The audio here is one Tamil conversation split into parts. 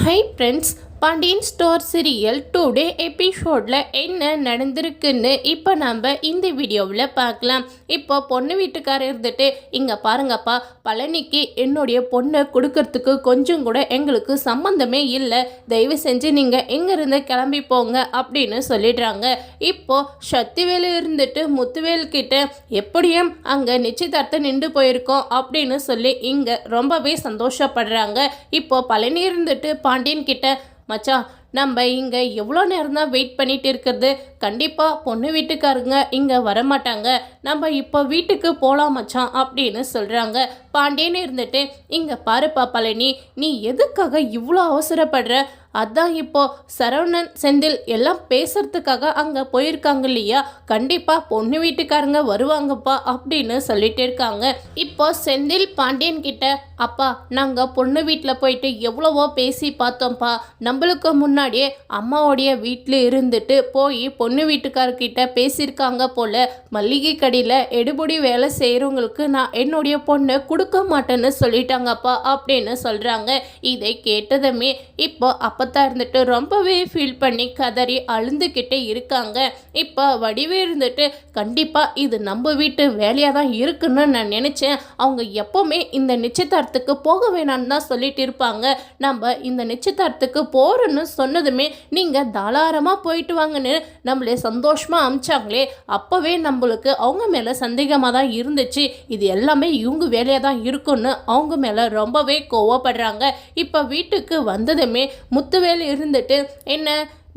Hi friends Pandian store serial today எபிசோடில் என்ன நடந்திருக்குன்னு இப்போ நம்ம இந்த வீடியோவில் பார்க்கலாம். இப்போ பொண்ணு வீட்டுக்காரர் இருந்துட்டு இங்கே பாருங்கப்பா பழனிக்கு என்னுடைய பொண்ணை கொடுக்கறதுக்கு கொஞ்சம் கூட எங்களுக்கு சம்மந்தமே இல்லை. தயவு செஞ்சு நீங்கள் எங்கேருந்து கிளம்பி போங்க அப்படின்னு சொல்லிடுறாங்க. இப்போது சக்திவேலு இருந்துட்டு முத்துவேல் கிட்ட எப்படியும் அங்கே நிச்சயதார்த்தம் நின்று போயிருக்கோம் அப்படின்னு சொல்லி இங்கே ரொம்பவே சந்தோஷப்படுறாங்க. இப்போது பழனி இருந்துட்டு பாண்டியன் கிட்ட மச்சான் நம்ம இங்கே எவ்வளோ நேரம் தான் வெயிட் பண்ணிட்டு இருக்கிறது? கண்டிப்பாக பொண்ணு வீட்டுக்காரங்க இங்கே வரமாட்டாங்க. நம்ம இப்போ வீட்டுக்கு போகலாம் மச்சான் அப்படின்னு சொல்கிறாங்க பாண்டியன்னு இருந்துட்டு இங்கே பாருப்பா பழனி நீ எதுக்காக இவ்வளோ அவசரப்படுற? அதான் இப்போ சரவணன் செந்தில் எல்லாம் பேசுறதுக்காக அங்கே போயிருக்காங்க இல்லையா? கண்டிப்பாக பொண்ணு வீட்டுக்காரங்க வருவாங்கப்பா அப்படின்னு சொல்லிட்டு இருக்காங்க. இப்போ செந்தில் பாண்டியன் கிட்ட அப்பா நாங்கள் பொண்ணு வீட்டில் போயிட்டு எவ்வளவோ பேசி பார்த்தோம்ப்பா. நம்மளுக்கு முன்னாடியே அம்மாவுடைய வீட்டில் இருந்துட்டு போய் பொண்ணு வீட்டுக்காரர்கிட்ட பேசியிருக்காங்க போல. மல்லிகை கடையில் எடுபடி வேலை செய்கிறவங்களுக்கு நான் என்னுடைய பொண்ணை கொடுக்க மாட்டேன்னு சொல்லிட்டாங்கப்பா அப்படின்னு சொல்கிறாங்க இதை கேட்டதுமே இப்போ அப்பத்தா இருந்துட்டு ரொம்பவே ஃபீல் பண்ணி கதறி அழுந்துக்கிட்டே இருக்காங்க. இப்போ வடிவே இருந்துட்டு கண்டிப்பாக இது நம்ம வீட்டு வேலையாக தான் இருக்குன்னு நான் நினச்சேன். அவங்க எப்போவுமே இந்த நிச்சயதார்த்தத்துக்கு போக வேணாம்னு தான் சொல்லிட்டு இருப்பாங்க. நம்ம இந்த நிச்சயதார்த்தத்துக்கு போகிறோன்னு சொன்னதுமே நீங்கள் தாராளமாக போயிட்டு வாங்கன்னு நம்மளே சந்தோஷமாக அமிச்சாங்களே. அப்போவே நம்மளுக்கு அவங்க மேலே சந்தேகமாக தான் இருந்துச்சு. இது எல்லாமே இவங்க வேலையாக தான் இருக்குன்னு அவங்க மேலே ரொம்பவே கோவப்படுறாங்க. இப்போ வீட்டுக்கு வந்ததுமே முத்துவேல் இருந்துட்டு என்ன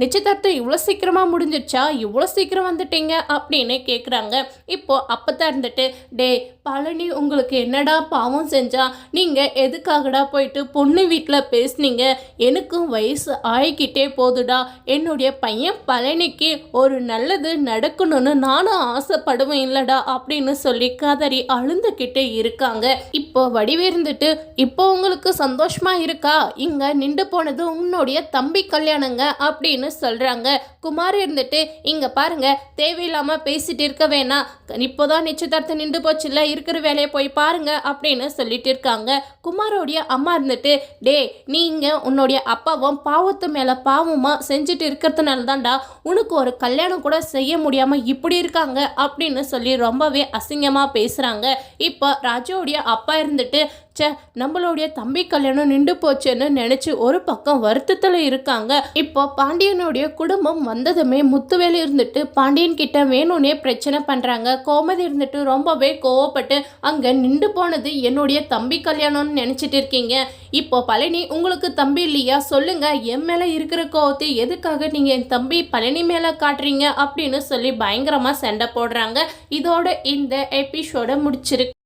நிச்சயதார்த்தம் இவ்வளோ சீக்கிரமாக முடிஞ்சிருச்சா? இவ்வளோ சீக்கிரம் வந்துட்டீங்க அப்படின்னு கேட்குறாங்க இப்போது அப்போ தான் இருந்துட்டு டே பழனி உங்களுக்கு என்னடா பாவம் செஞ்சா? நீங்கள் எதுக்காகடா போயிட்டு பொண்ணு வீட்டில் பேசுனீங்க? எனக்கும் வயசு ஆகிக்கிட்டே போதுடா. என்னுடைய பையன் பழனிக்கு ஒரு நல்லது நடக்கணும்னு நானும் ஆசைப்படுவேன் இல்லைடா அப்படின்னு சொல்லி கதறி அழுந்துக்கிட்டே இருக்காங்க. இப்போ வடிவேர்ந்துட்டு இப்போ உங்களுக்கு சந்தோஷமாக இருக்கா? இங்கே நின்று போனது உன்னுடைய தம்பி கல்யாணங்க அப்படின்னு சொல்கிறாங்க குமார் இருந்துட்டு இங்கே பாருங்க தேவையில்லாமல் பேசிட்டு இருக்க வேணாம். இப்போதான் நிச்சயதார்த்தம் நின்று போச்சுல்ல இருக்கிற வேலையை போய் பாருங்க அப்படின்னு சொல்லிட்டு இருக்காங்க. குமாரோடைய அம்மா இருந்துட்டு டே நீங்கள் உன்னுடைய அப்பாவும் பாவத்து மேலே பாவமாக செஞ்சுட்டு இருக்கிறதுனால தான்டா உனக்கு ஒரு கல்யாணம் கூட செய்ய முடியாமல் இப்படி இருக்காங்க அப்படின்னு சொல்லி ரொம்பவே அசிங்கமாக பேசுகிறாங்க இப்போ ராஜாவுடைய அப்பா இருந்துட்டு ச்சே நம்மளுடைய தம்பி கல்யாணம் நின்று போச்சுன்னு நினச்சி ஒரு பக்கம் வருத்தத்தில் இருக்காங்க. இப்போ பாண்டியனுடைய குடும்பம் வந்ததுமே முத்துவேலி இருந்துட்டு பாண்டியன் கிட்ட வேணும்னே பிரச்சனை பண்ணுறாங்க கோமதி இருந்துட்டு ரொம்பவே கோவப்பட்டு அங்கே நின்று போனது என்னுடைய தம்பி கல்யாணம்னு நினச்சிட்டு இருக்கீங்க. இப்போ பழனி உங்களுக்கு தம்பி இல்லையா? சொல்லுங்க. என் மேலே இருக்கிற கோவத்தை எதுக்காக நீங்கள் என் தம்பி பழனி மேலே காட்டுறீங்க? அப்படின்னு சொல்லி பயங்கரமாக சண்டை போடுறாங்க. இதோட இந்த எபிசோட முடிச்சிருக்கு